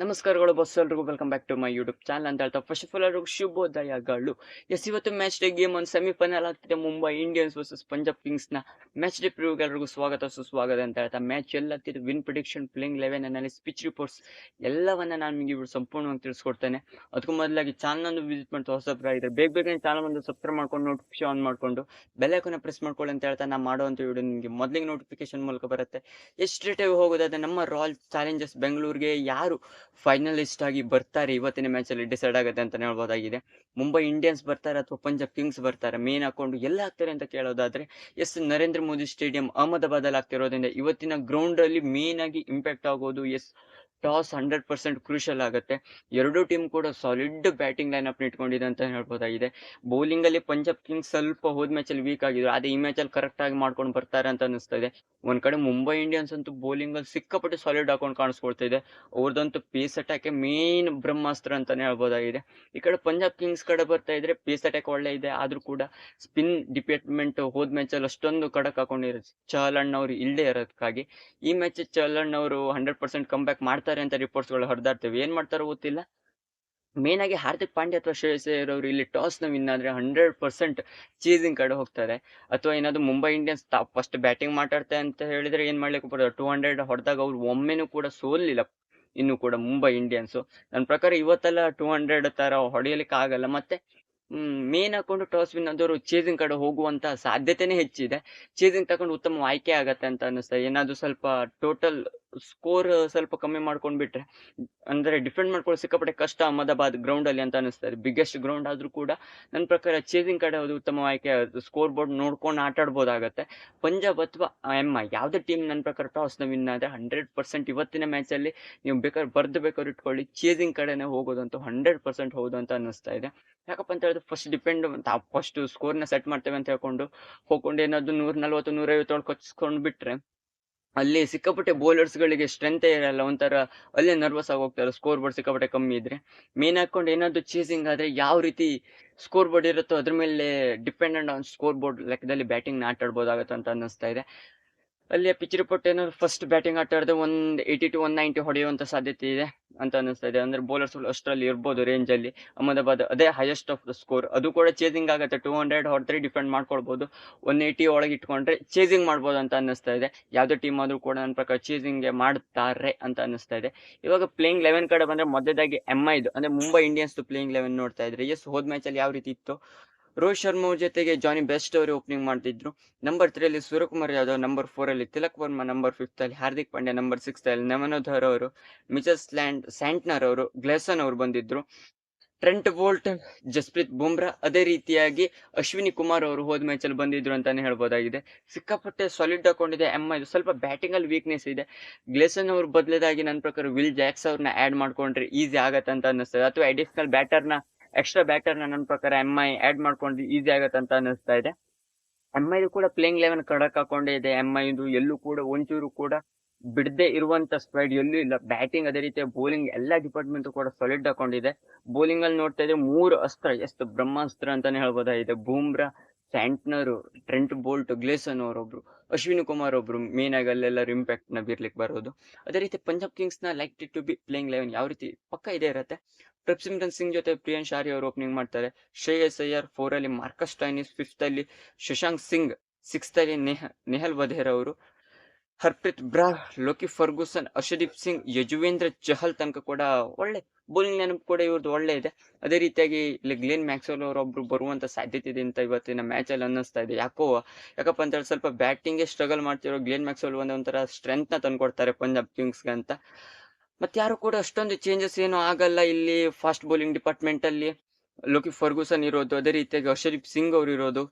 ನಮಸ್ಕಾರಗಳು ಬಸ್ ಎಲ್ರಿಗೂ. Welcome back to my YouTube channel ಅಂತ ಹೇಳ್ತಾ ಫಸ್ಟ್ ಆಫ್ ಆಲ್ ಎಲ್ರಿಗೂ ಶುಭೋದಯಗಳು. ಎಸ್ ಇವತ್ತು ಮ್ಯಾಚ್ ಡೇ ಗೇಮ್ ಒಂದು ಸೆಮಿಫೈನಲ್ ಆಗ್ತಿದೆ. ಮುಂಬೈ ಇಂಡಿಯನ್ಸ್ ವರ್ಸಸ್ ಪಂಜಾಬ್ ಕಿಂಗ್ಸ್ನ ಮ್ಯಾಚ್ ಡೇ ಪ್ರಿವ್ಗೆ ಎಲ್ರಿಗೂ ಸ್ವಾಗತ, ಸುಸ್ವಾಗತ ಅಂತ ಹೇಳ್ತಾ ಮ್ಯಾಚ್ ಎಲ್ಲ ಆಗ್ತಿದೆ. Win prediction playing eleven analysis pitch reports ಎಲ್ಲವನ್ನ ನಾನು ನಿಮಗೆ ಇವರು ಸಂಪೂರ್ಣವಾಗಿ ತಿಳಿಸ್ಕೊಡ್ತೇನೆ. ಅದಕ್ಕೂ ಮೊದಲಾಗಿ ಚಾನಲ್ ವಿಸಿಟ್ ಮಾಡ್ತಾ ಇದ್ರೆ ಬೇಗ ಬೇಗ ಚಾನಲ್ ಒಂದು ಸಬ್ಸ್ಕ್ರೈಬ್ ಮಾಡ್ಕೊಂಡು ನೋಟಿಫಿಕೇಶನ್ ಆನ್ ಮಾಡಿಕೊಂಡು ಬೆಲ್ ಐಕಾನ್ ಪ್ರೆಸ್ ಮಾಡ್ಕೊಳ್ಳಿ ಅಂತ ಹೇಳ್ತಾ, ನಾನು ಮಾಡುವಂತ ವಿಡಿಯೋ ನಿಮಗೆ ಮೊದಲಿಗೆ ನೋಟಿಫಿಕೇಶನ್ ಮೂಲಕ ಬರುತ್ತೆ. ಎಷ್ಟು ರೇಟಾಗಿ ಹೋಗೋದಾದ್ರೆ ನಮ್ಮ ರಾಯಲ್ ಚಾಲೆಂಜರ್ಸ್ ಬೆಂಗಳೂರಿಗೆ ಯಾರು ಫೈನಲಿಸ್ಟ್ ಆಗಿ ಬರ್ತಾರೆ ಇವತ್ತಿನ ಮ್ಯಾಚ್ ಅಲ್ಲಿ ಡಿಸೈಡ್ ಆಗುತ್ತೆ ಅಂತ ಹೇಳ್ಬೋದಾಗಿದೆ. ಮುಂಬೈ ಇಂಡಿಯನ್ಸ್ ಬರ್ತಾರೆ ಅಥವಾ ಪಂಜಾಬ್ ಕಿಂಗ್ಸ್ ಬರ್ತಾರೆ ಮೇನ್ ಹಾಕೊಂಡು ಎಲ್ಲ ಆಗ್ತಾರೆ ಅಂತ ಕೇಳೋದಾದ್ರೆ, ಎಸ್ ನರೇಂದ್ರ ಮೋದಿ ಸ್ಟೇಡಿಯಂ ಅಹಮದಾಬಾದ್ ಅಲ್ಲಿ ಆಗ್ತಿರೋದ್ರಿಂದ ಇವತ್ತಿನ ಗ್ರೌಂಡ್ ಅಲ್ಲಿ ಮೇನ್ ಆಗಿ ಇಂಪ್ಯಾಕ್ಟ್ ಆಗೋದು, yes toss hundred percent crucial ಆಗುತ್ತೆ. ಎರಡೂ ಟೀಮ್ ಕೂಡ ಸಾಲಿಡ್ ಬ್ಯಾಟಿಂಗ್ ಲೈನ್ ಅಪ್ ಇಟ್ಕೊಂಡಿದೆ ಅಂತ ಹೇಳ್ಬೋದಾಗಿದೆ. ಬೌಲಿಂಗ್ ಅಲ್ಲಿ ಪಂಜಾಬ್ ಕಿಂಗ್ಸ್ ಸ್ವಲ್ಪ ಹೋದ ಮ್ಯಾಚ್ ಅಲ್ಲಿ ವೀಕ್ ಆಗಿದ್ರು. ಅದೇ ಈ ಮ್ಯಾಚ್ ಅಲ್ಲಿ ಕರೆಕ್ಟ್ ಆಗಿ ಮಾಡ್ಕೊಂಡು ಬರ್ತಾರೆ ಅಂತ ಅನಿಸ್ತಾ ಇದೆ. ಒಂದ್ ಕಡೆ ಮುಂಬೈ ಇಂಡಿಯನ್ಸ್ ಅಂತೂ ಬೌಲಿಂಗ್ ಅಲ್ಲಿ ಸಿಕ್ಕಾಪಟ್ಟೆ ಸಾಲಿಡ್ ಹಾಕೊಂಡು ಕಾಣಿಸ್ಕೊಳ್ತಾ ಇದೆ. ಅವ್ರದ್ದಂತೂ ಪೇಸ್ ಅಟ್ಯಾಕ್ ಮೇನ್ ಬ್ರಹ್ಮಾಸ್ತ್ರ ಅಂತಾನೆ ಹೇಳ್ಬೋದಾಗಿದೆ. ಈ ಕಡೆ ಪಂಜಾಬ್ ಕಿಂಗ್ಸ್ ಕಡೆ ಬರ್ತಾ ಇದ್ರೆ ಪೇಸ್ ಅಟ್ಯಾಕ್ ಒಳ್ಳೆ ಇದೆ. ಆದ್ರೂ ಕೂಡ ಸ್ಪಿನ್ ಡಿಪಾರ್ಟ್ಮೆಂಟ್ ಹೋದ್ ಮ್ಯಾಚ್ ಅಲ್ಲಿ ಅಷ್ಟೊಂದು ಕಡಕ್ ಹಾಕೊಂಡಿರೋ ಚಹಲಣ್ಣ ಅವ್ರು ಇಲ್ಲದೆ ಇರೋದಕ್ಕಾಗಿ ಈ ಮ್ಯಾಚ್ ಚಹಲಣ್ಣ ಅವರು ಹಂಡ್ರೆಡ್ ಪರ್ಸೆಂಟ್ ಕಮ್ ಬ್ಯಾಕ್ ಮಾಡ್ತಾರೆ ಅಂತ ರಿಪೋರ್ಟ್ಸ್ಗಳು ಹರಿದಾಡ್ತೇವೆ ಏನ್ ಮಾಡ್ತಾರೋ ಗೊತ್ತಿಲ್ಲ. ಮೇನ್ ಆಗಿ ಹಾರ್ದಿಕ್ ಪಾಂಡ್ಯ ಅಥವಾ ಶ್ರೇಯಸ್ ಇರೋರು ಇಲ್ಲಿ ಟಾಸ್ನ ವಿನ್ ಆದ್ರೆ ಹಂಡ್ರೆಡ್ ಪರ್ಸೆಂಟ್ ಚೀಸಿಂಗ್ ಕಡೆ ಹೋಗ್ತಾರೆ. ಅಥವಾ ಏನಾದ್ರು ಮುಂಬೈ ಇಂಡಿಯನ್ಸ್ ಫಸ್ಟ್ ಬ್ಯಾಟಿಂಗ್ ಮಾತಾಡ್ತಾರೆ ಅಂತ ಹೇಳಿದ್ರೆ ಏನ್ ಮಾಡ್ಲಿಕ್ಕೆ ಬರೋದು ಟೂ ಹಂಡ್ರೆಡ್ ಹೊಡೆದಾಗ ಅವ್ರು ಒಮ್ಮೆನೂ ಕೂಡ ಸೋಲಿಲ್ಲ ಇನ್ನು ಕೂಡ ಮುಂಬೈ ಇಂಡಿಯನ್ಸ್ ನನ್ನ ಪ್ರಕಾರ ಇವತ್ತೆಲ್ಲ ಟೂ ಹಂಡ್ರೆಡ್ ತರ ಹೊಡೆಯಲಿಕ್ಕೆ ಆಗಲ್ಲ. ಮತ್ತೆ ಮೇನ್ ಹಾಕೊಂಡು ಟಾಸ್ ವಿನ್ ಆದವರು ಚೇಸಿಂಗ್ ಕಡೆ ಹೋಗುವಂತ ಸಾಧ್ಯತೆನೇ ಹೆಚ್ಚಿದೆ. ಚೇಸಿಂಗ್ ತಗೊಂಡು ಉತ್ತಮ ಆಯ್ಕೆ ಆಗತ್ತೆ ಅಂತ ಅನಿಸ್ತದೆ ಏನಾದ್ರು ಸ್ವಲ್ಪ ಟೋಟಲ್ ಸ್ಕೋರ್ ಸ್ವಲ್ಪ ಕಮ್ಮಿ ಮಾಡ್ಕೊಂಡ್ಬಿಟ್ರೆ ಬಿಟ್ರೆ ಅಂದ್ರೆ ಡಿಫೆಂಡ್ ಮಾಡ್ಕೊಳ್ಳೋ ಸಿಕ್ಕಾಪಟ್ಟೆ ಕಷ್ಟ ಅಹಮದಾಬಾದ್ ಗ್ರೌಂಡ್ ಅಲ್ಲಿ ಅಂತ ಅನಿಸ್ತಾರೆ ಬಿಗ್ಗೆಸ್ಟ್ ಗ್ರೌಂಡ್ ಆದ್ರೂ ಕೂಡ ನನ್ನ ಪ್ರಕಾರ ಚೇಸಿಂಗ್ ಕಡೆ ಅದು ಉತ್ತಮ ಆಯ್ಕೆ ಸ್ಕೋರ್ ಬೋರ್ಡ್ ನೋಡ್ಕೊಂಡು ಆಟ ಆಡ್ಬೋದಾಗತ್ತೆ. ಪಂಜಾಬ್ ಅಥವಾ ಎಮ್ಮ ಯಾವುದೇ ಟೀಮ್ ನನ್ನ ಪ್ರಕಾರ ಟಾಸ್ನ ವಿನ್ ಆದರೆ ಹಂಡ್ರೆಡ್ ಪರ್ಸೆಂಟ್ ಇವತ್ತಿನ ಮ್ಯಾಚ್ ಅಲ್ಲಿ ನೀವು ಬೇಕಾದ್ರೆ ಬರ್ದು ಬೇಕಾದ್ರೆ ಇಟ್ಕೊಳ್ಳಿ ಚೇಸಿಂಗ್ ಕಡೆನೆ ಹೋಗೋದಂತೂ ಹಂಡ್ರೆಡ್ ಪರ್ಸೆಂಟ್ ಹೌದು ಅಂತ ಅನಿಸ್ತಾ ಇದೆ. ಯಾಕಪ್ಪ ಅಂತ ಹೇಳಿದ್ರೆ ಫಸ್ಟ್ ಡಿಪೆಂಡ್ ಫಸ್ಟ್ ಸ್ಕೋರ್ನ ಸೆಟ್ ಮಾಡ್ತೇವೆ ಅಂತ ಹೇಳ್ಕೊಂಡು ಹೋಗ್ಕೊಂಡು ಏನಾದ್ರು ನೂರ ನಲ್ವತ್ತು ನೂರೈವತ್ತೊಳಗೆ ಕೊಚ್ಕೊಂಡು ಬಿಟ್ರೆ ಅಲ್ಲಿ ಸಿಕ್ಕಾಪಟ್ಟೆ ಬೌಲರ್ಸ್ಗಳಿಗೆ ಗಳಿಗೆ ಸ್ಟ್ರೆಂತ್ ಇರಲ್ಲ, ಒಂಥರ ಅಲ್ಲೇ ನರ್ವಸ್ ಆಗಿ ಹೋಗ್ತಾರೆ ಸ್ಕೋರ್ ಬೋರ್ಡ್ ಸಿಕ್ಕಾಪಟ್ಟೆ ಕಮ್ಮಿ ಇದ್ರೆ. ಮೇನ್ ಹಾಕೊಂಡು ಏನಾದ್ರು ಚೇಸಿಂಗ್ ಆದ್ರೆ ಯಾವ ರೀತಿ ಸ್ಕೋರ್ ಬೋರ್ಡ್ ಇರುತ್ತೋ ಅದ್ರ ಮೇಲೆ ಡಿಪೆಂಡೆಂಟ್ ಆನ್ ಸ್ಕೋರ್ ಬೋರ್ಡ್ ಲೆಕ್ಕದಲ್ಲಿ ಬ್ಯಾಟಿಂಗ್ನ ಆಟ ಆಡ್ಬೋದಾಗತ್ತೆ ಅಂತ ಅನ್ನಿಸ್ತಾ ಇದೆ. ಅಲ್ಲಿ ಪಿಚ್ ರಿಪೋರ್ಟ್ ಏನಾದ್ರು ಫಸ್ಟ್ ಬ್ಯಾಟಿಂಗ್ ಆಟ ಆಡಿದ್ರೆ ಒಂದ್ ಏಯ್ಟಿ ಟು ಒನ್ ನೈಂಟಿ ಹೊಡೆಯುವಂತ ಸಾಧ್ಯತೆ ಇದೆ. ಅಂತ ಅನಿಸ್ತಾ ಇದೆ. ಅಂದ್ರೆ ಬೌಲರ್ಸ್ ಅಷ್ಟರಲ್ಲಿ ಇರ್ಬೋದು ರೇಂಜ್ ಅಲ್ಲಿ. ಅಹಮದಾಬಾದ್ ಅದೇ ಹೈಯೆಸ್ಟ್ ಆಫ್ ದ ಸ್ಕೋರ್ ಅದು ಕೂಡ ಚೇಸಿಂಗ್ ಆಗುತ್ತೆ. ಟೂ ಹಂಡ್ರೆಡ್ ಹೊಡೆದ್ರೆ ಡಿಫೆಂಡ್ ಮಾಡ್ಕೊಳ್ಬಹುದು ಒನ್ ಏಯ್ಟಿ ಒಳಗೆ ಇಟ್ಕೊಂಡ್ರೆ ಚೇಸಿಂಗ್ ಮಾಡ್ಬೋದು ಅಂತ ಅನಿಸ್ತಾ ಇದೆ. ಯಾವುದೇ ಟೀಮ್ ಆದ್ರೂ ಕೂಡ ನನ್ನ ಪ್ರಕಾರ ಚೇಸಿಂಗ್ ಮಾಡ್ತಾರೆ ಅಂತ ಅನಿಸ್ತಾ ಇದೆ. ಇವಾಗ ಪ್ಲೇಯಿಂಗ್ ಲೆವೆನ್ ಕಡೆ ಬಂದ್ರೆ ಮೊದಲಾಗಿ ಎಂ ಐದು ಅಂದ್ರೆ ಮುಂಬೈ ಇಂಡಿಯನ್ಸ್ ಪ್ಲೇಯಿಂಗ್ ಲೆವೆನ್ ನೋಡ್ತಾ ಇದ್ರೆ. ಎಸ್ ಹೋದ್ ಮ್ಯಾಚ್ ಅಲ್ಲಿ ಯಾವ ರೀತಿ ಇತ್ತು? ರೋಹಿತ್ ಶರ್ಮಾ ಜೊತೆಗೆ ಜಾನಿ ಬೆಸ್ಟ್ ಅವರು ಓಪನಿಂಗ್ ಮಾಡ್ತಿದ್ರು. ನಂಬರ್ ತ್ರೀ ಅಲ್ಲಿ ಸೂರ್ಯಕುಮಾರ್ ಯಾದವ್ ನಂಬರ್ ಫೋರ್ ಅಲ್ಲಿ ತಿಲಕ್ ವರ್ಮಾ ನಂಬರ್ ಫಿಫ್ತ್ ಅಲ್ಲಿ ಹಾರ್ದಿಕ್ ಪಾಂಡ್ಯ ನಂಬರ್ ಸಿಕ್ಸ್ ಅಲ್ಲಿ ನಮನೋಧರ್ ಅವರು ಮಿಚಸ್ ಸ್ಲ್ಯಾಂಡ್ ಸ್ಯಾಂಟ್ನರ್ ಅವರು, ಗ್ಲೇಸನ್ ಅವರು ಬಂದಿದ್ರು. ಟ್ರೆಂಟ್ ಬೋಲ್ಟ್ ಜಸ್ಪ್ರೀತ್ ಬುಮ್ರಾ, ಅದೇ ರೀತಿಯಾಗಿ ಅಶ್ವಿನಿ ಕುಮಾರ್ ಅವರು ಹೋದ ಮ್ಯಾಚಲ್ಲಿ ಬಂದಿದ್ರು ಅಂತಾನೆ ಹೇಳ್ಬೋದಾಗಿದೆ. ಸಿಕ್ಕಾಪಟ್ಟೆ ಸಾಲಿಡ್ ಹಾಕೊಂಡಿದೆ. ಎಂ ಇದು ಸ್ವಲ್ಪ ಬ್ಯಾಟಿಂಗ್ ಅಲ್ಲಿ ವೀಕ್ನೆಸ್ ಇದೆ. ಗ್ಲೇಸನ್ ಅವ್ರ ಬದಲಾಗಿ ನನ್ನ ಪ್ರಕಾರ ವಿಲ್ ಜಾಕ್ಸ್ ಅವ್ರನ್ನ ಆ್ಯಡ್ ಮಾಡ್ಕೊಂಡ್ರೆ ಈಸಿ ಆಗತ್ತೆ ಅಂತ ಅನ್ನಿಸ್ತದೆ. ಅಥವಾ ಅಡಿಷನಲ್ ಬ್ಯಾಟರ್ನ ಎಕ್ಸ್ಟ್ರಾ ಬ್ಯಾಟರ್ ನನ್ನ ಪ್ರಕಾರ ಎಂ ಐ ಆಡ್ ಮಾಡ್ಕೊಂಡು ಈಸಿ ಆಗತ್ತೆ ಅಂತ ಅನಿಸ್ತಾ ಇದೆ ಎಂ ಐದು ಕೂಡ ಪ್ಲೇಯಿಂಗ್ ಲೆವೆನ್ ಕಡಕ್ ಹಾಕೊಂಡೇ ಇದೆ. ಎಂ ಐದು ಎಲ್ಲೂ ಕೂಡ, ಒಂಚೂರು ಕೂಡ ಬಿಡದೆ ಇರುವಂತ ಸ್ಪೈಡ್ ಎಲ್ಲೂ ಇಲ್ಲ. ಬ್ಯಾಟಿಂಗ್ ಅದೇ ರೀತಿ ಬೌಲಿಂಗ್ ಎಲ್ಲಾ ಡಿಪಾರ್ಟ್ಮೆಂಟ್ ಕೂಡ ಸಾಲಿಡ್ ಹಾಕೊಂಡಿದೆ. ಬೌಲಿಂಗ್ ಅಲ್ಲಿ ನೋಡ್ತಾ ಇದ್ರೆ ಮೂರು ಅಸ್ತ್ರ, ಎಷ್ಟು ಬ್ರಹ್ಮಾಸ್ತ್ರ ಅಂತಾನೆ ಹೇಳ್ಬೋದಾಗಿದೆ. ಬೂಮ್ರಾ, ಸ್ಯಾಂಟ್ನರು, ಟ್ರೆಂಟ್ ಬೋಲ್ಟ್ ಗ್ಲೇಸನ್ ಅವರೊಬ್ರು ಅಶ್ವಿನಿ ಕುಮಾರ್ ಒಬ್ರು ಮೇನ್ ಆಗಿ ಅಲ್ಲೆಲ್ಲರೂ ಇಂಪ್ಯಾಕ್ಟ್ನ ಬೀರ್ಲಿಕ್ಕೆ ಬರೋದು. ಅದೇ ರೀತಿ Punjab ಕಿಂಗ್ಸ್ನ like to be playing eleven ಯಾವ ರೀತಿ ಪಕ್ಕ ಇದೆ ಇರುತ್ತೆ. ಪ್ರಭ್ಸಿಮ್ರನ್ ಸಿಂಗ್ ಜೊತೆ ಪ್ರಿಯನ್ ಶಾರಿ ಅವರು ಓಪನಿಂಗ್ ಮಾಡ್ತಾರೆ. ಶ್ರೇಯಸ್ ಅಯ್ಯರ್ ಫೋರ್ ಅಲ್ಲಿ ಮಾರ್ಕಸ್ ಟೈನಿಸ್ ಫಿಫ್ತ್ ಅಲ್ಲಿ ಶಶಾಂಕ್ ಸಿಂಗ್ ಸಿಕ್ಸ್ತ್ ಅಲ್ಲಿ ನೆಹ ನೆಹಲ್ ವಧೇರ್ ಅವರು. ಹರ್ಪ್ರೀತ್ ಬ್ರಾ ಲೋಕಿ ಫರ್ಗೂಸನ್, ಅಶದೀಪ್ ಸಿಂಗ್, ಯಜುವೇಂದ್ರ ಚಹಲ್ ತನಕ ಕೂಡ ಒಳ್ಳೆ ಬೌಲಿಂಗ್ ನೆನಪು ಕೂಡ ಇವ್ರದ್ದು ಒಳ್ಳೆ ಇದೆ. ಅದೇ ರೀತಿಯಾಗಿ ಇಲ್ಲಿ ಗ್ಲೇನ್ ಮ್ಯಾಕ್ಸೋಲ್ ಅವರೊಬ್ರು ಬರುವಂತ ಸಾಧ್ಯತೆ ಇದೆ ಅಂತ ಇವತ್ತಿನ ಮ್ಯಾಚ್ ಅಲ್ಲಿ ಅನ್ನಿಸ್ತಾ ಇದೆ. ಯಾಕೋ, ಯಾಕಪ್ಪ ಅಂತ ಹೇಳಿ ಸ್ವಲ್ಪ ಬ್ಯಾಟಿಂಗ್ ಸ್ಟ್ರಗಲ್ ಮಾಡ್ತಿರೋ ಗ್ಲೇನ್ ಮ್ಯಾಕ್ಸೋಲ್ ಒಂದ್ ಒಂಥರ ಸ್ಟ್ರೆಂತ್ನ ತಂದ್ಕೊಡ್ತಾರೆ ಪಂಜಾಬ್ ಕಿಂಗ್ಸ್ಗೆ ಅಂತ. ಮತ್ತೆ ಯಾರು ಕೂಡ ಅಷ್ಟೊಂದು ಚೇಂಜಸ್ ಏನು ಆಗಲ್ಲ ಇಲ್ಲಿ ಫಾಸ್ಟ್ ಬೌಲಿಂಗ್ ಡಿಪಾರ್ಟ್ಮೆಂಟ್ ಅಲ್ಲಿ. ಲೋಕಿ ಫರ್ಗೂಸನ್ ಇರೋದು, ಅದೇ ರೀತಿಯಾಗಿ ಹರ್ಷದೀಪ್ ಸಿಂಗ್ ಅವರು ಇರೋದು.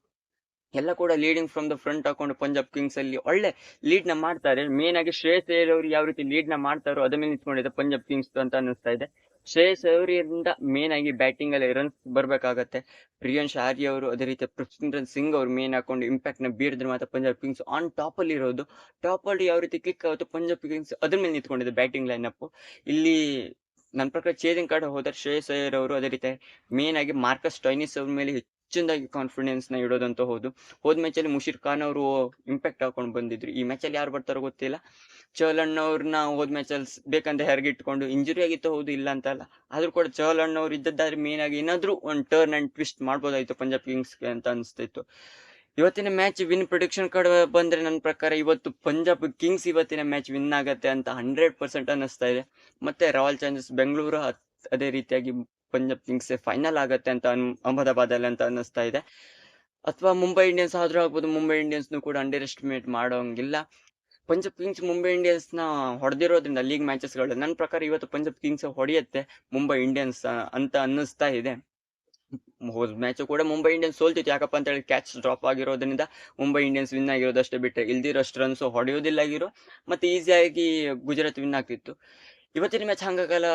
ಎಲ್ಲ ಕೂಡ ಲೀಡಿಂಗ್ ಫ್ರಮ್ ದ ಫ್ರಂಟ್ ಹಾಕೊಂಡು ಪಂಜಾಬ್ ಕಿಂಗ್ಸ್ ಅಲ್ಲಿ ಒಳ್ಳೆ ಲೀಡ್ನ ಮಾಡ್ತಾರೆ. ಮೇನ್ ಆಗಿ ಶ್ರೇಯಸ್ ಅಯ್ಯರ್ ಅವರು ಯಾವ ರೀತಿ ಲೀಡ್ನ ಮಾಡ್ತಾರೋ ಅದ ಮೇಲೆ ನಿಂತ್ಕೊಂಡಿದೆ ಪಂಜಾಬ್ ಕಿಂಗ್ಸ್ ಅಂತ ಅನಿಸ್ತಾ ಇದೆ. ಶ್ರೇಯಸ್ ಅವರಿಂದ ಮೇನ್ ಆಗಿ ಬ್ಯಾಟಿಂಗ್ ಅಲ್ಲಿ ರನ್ಸ್ ಬರ್ಬೇಕಾಗತ್ತೆ. ಪ್ರಿಯಾಂಶ್ ಆರ್ಯ ಅವರು ಅದೇ ರೀತಿ ಪೃಥ್ವಿಂದ್ರನ್ ಸಿಂಗ್ ಅವರು ಮೇನ್ ಹಾಕೊಂಡು ಇಂಪ್ಯಾಕ್ಟ್ನ ಬೀರಿದ್ರೆ ಮಾತ್ರ ಪಂಜಾಬ್ ಕಿಂಗ್ಸ್ ಆನ್ ಟಾಪ್ ಅಲ್ಲಿ ಇರೋದು. ಟಾಪ್ ಅಲ್ಲಿ ಯಾವ ರೀತಿ ಕ್ಲಿಕ್ ಆಗುತ್ತೆ ಪಂಜಾಬ್ ಕಿಂಗ್ಸ್ ಅದ್ರ ಮೇಲೆ ನಿಂತ್ಕೊಂಡಿದೆ ಬ್ಯಾಟಿಂಗ್ ಲೈನ್ ಅಪ್ ಇಲ್ಲಿ ನನ್ನ ಪ್ರಕಾರ ಚೇರಿಂಗ್ ಕಾರ್ಡ್ ಹೋದ್ರೆ ಶ್ರೇಯಸ್ ಅಯ್ಯರ್ ಅವರು ಅದೇ ರೀತಿ ಮೇನ್ ಆಗಿ ಮಾರ್ಕಸ್ ಟೈನಿಸ್ ಅವ್ರ ಮೇಲೆ ಹೆಚ್ಚಿನದಾಗಿ ಕಾನ್ಫಿಡೆನ್ಸ್ನ ಇಡೋದಂತ ಹೌದು. ಹೋದ ಮ್ಯಾಚಲ್ಲಿ ಮುಷೀರ್ ಖಾನ್ ಅವರು ಇಂಪ್ಯಾಕ್ಟ್ ಹಾಕೊಂಡು ಬಂದಿದ್ರು. ಈ ಮ್ಯಾಚಲ್ಲಿ ಯಾರು ಬರ್ತಾರೋ ಗೊತ್ತಿಲ್ಲ. ಚಹಲ್ ಅವ್ರನ್ನ ಹೋದ ಮ್ಯಾಚಲ್ಲಿ ಬೇಕಂತ ಹೆರ್ಗಿಟ್ಕೊಂಡು ಇಂಜುರಿ ಆಗಿತ್ತು ಹೌದು ಇಲ್ಲ ಅಂತ ಅಲ್ಲ. ಆದ್ರೂ ಕೂಡ ಚಹಲ್ ಅವ್ರು ಇದ್ದದ್ದಾದ್ರೆ ಮೇನ್ ಆಗಿ ಏನಾದ್ರೂ ಒಂದು ಟರ್ನ್ ಅಂಡ್ ಟ್ವಿಸ್ಟ್ ಮಾಡ್ಬೋದಾಯ್ತು ಪಂಜಾಬ್ ಕಿಂಗ್ಸ್ಗೆ ಅಂತ ಅನಿಸ್ತಿತ್ತು. ಇವತ್ತಿನ ಮ್ಯಾಚ್ ವಿನ್ ಪ್ರೊಡಿಕ್ಷನ್ ಕಡೆ ಬಂದ್ರೆ ನನ್ನ ಪ್ರಕಾರ ಇವತ್ತು ಪಂಜಾಬ್ ಕಿಂಗ್ಸ್ ಇವತ್ತಿನ ಮ್ಯಾಚ್ ವಿನ್ ಆಗತ್ತೆ ಅಂತ ಹಂಡ್ರೆಡ್ ಪರ್ಸೆಂಟ್ ಅನ್ನಿಸ್ತಾ ಇದೆ. ಮತ್ತೆ ರಾಯಲ್ ಚಾಲೆಂಜರ್ಸ್ ಬೆಂಗಳೂರು ಅದೇ ರೀತಿಯಾಗಿ ಪಂಜಾಬ್ ಕಿಂಗ್ಸ್ ಫೈನಲ್ ಆಗತ್ತೆ ಅಂತ ಅಹಮದಾಬಾದಲ್ಲಿ ಅಂತ ಅನ್ನಿಸ್ತಾ ಇದೆ. ಅಥವಾ ಮುಂಬೈ ಇಂಡಿಯನ್ಸ್ ಆದ್ರೂ ಆಗ್ಬೋದು, ಮುಂಬೈ ಇಂಡಿಯನ್ಸ್ನು ಕೂಡ ಅಂಡರ್ ಎಸ್ಟಿಮೇಟ್ ಮಾಡೋಂಗಿಲ್ಲ. ಪಂಜಾಬ್ ಕಿಂಗ್ಸ್ ಮುಂಬೈ ಇಂಡಿಯನ್ಸ್ನ ಹೊಡೆದಿರೋದ್ರಿಂದ ಲೀಗ್ ಮ್ಯಾಚಸ್ಗಳು ನನ್ನ ಪ್ರಕಾರ ಇವತ್ತು ಪಂಜಾಬ್ ಕಿಂಗ್ಸ್ ಹೊಡೆಯುತ್ತೆ ಮುಂಬೈ ಇಂಡಿಯನ್ಸ್ ಅಂತ ಅನ್ನಿಸ್ತಾ ಇದೆ. ಹೋದ ಮ್ಯಾಚು ಕೂಡ ಮುಂಬೈ ಇಂಡಿಯನ್ಸ್ ಸೋಲ್ತಿತ್ತು. ಯಾಕಪ್ಪ ಅಂತ ಹೇಳಿ ಕ್ಯಾಚ್ ಡ್ರಾಪ್ ಆಗಿರೋದ್ರಿಂದ ಮುಂಬೈ ಇಂಡಿಯನ್ಸ್ ವಿನ್ ಆಗಿರೋದಷ್ಟೇ ಬಿಟ್ಟರೆ ಇಲ್ದಿರೋಷ್ಟು ರನ್ಸ್ ಹೊಡೆಯೋದಿಲ್ಲಾಗಿರೋ ಮತ್ತೆ ಈಸಿಯಾಗಿ ಗುಜರಾತ್ ವಿನ್ ಆಗ್ತಿತ್ತು. ಇವತ್ತಿನ ಮ್ಯಾಚ್ ಹಂಗಾಗಲ್ಲ.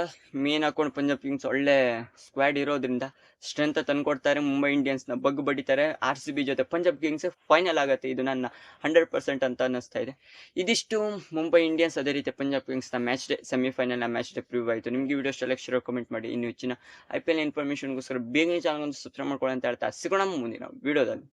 ಮೇನ್ ಹಾಕೊಂಡು ಪಂಜಾಬ್ ಕಿಂಗ್ಸ್ ಒಳ್ಳೆ ಸ್ಕ್ವಾಡ್ ಇರೋದ್ರಿಂದ ಸ್ಟ್ರೆಂತ್ ತಂದ್ಕೊಡ್ತಾರೆ. ಮುಂಬೈ ಇಂಡಿಯನ್ಸ್ನ ಬಗ್ ಬಡಿತಾರೆ. ಆರ್ ಸಿ ಬಿ ಜೊತೆ ಪಂಜಾಬ್ ಕಿಂಗ್ಸ್ ಫೈನಲ್ ಆಗುತ್ತೆ ಇದು ನನ್ನ ಹಂಡ್ರೆಡ್ ಪರ್ಸೆಂಟ್ ಅಂತ ಅನ್ನಿಸ್ತಾ ಇದೆ. ಇದಿಷ್ಟು ಮುಂಬೈ ಇಂಡಿಯನ್ಸ್ ಅದೇ ರೀತಿ ಪಂಜಾಬ್ ಕಿಂಗ್ಸ್ನ ಮ್ಯಾಚ್ ಡೇ ಸೆಮಿಫೈನಲ್ನ ಮ್ಯಾಚ್ ಡೇ ಪ್ರಿವ್ಯೂ ಆಯಿತು. ನಿಮಗೆ ವಿಡಿಯೋ ಇಷ್ಟ ಲೈಕ್ ಕಮೆಂಟ್ ಮಾಡಿ. ಇನ್ನು ಹೆಚ್ಚಿನ ಐ ಪಿ ಎಲ್ ಇನ್ಫಾರ್ಮೇಷನ್ಗೋಸ್ಕರ ಬೇಗನೆ ಚಾನಲ್ ಒಂದು ಸಬ್ಸ್ಕ್ರೈಬ್ ಮಾಡ್ಕೊಳ್ಳಿ ಅಂತ ಹೇಳ್ತಾ ಸಿಗೋಣ ಮುಂದಿನ ವಿಡಿಯೋದಲ್ಲಿ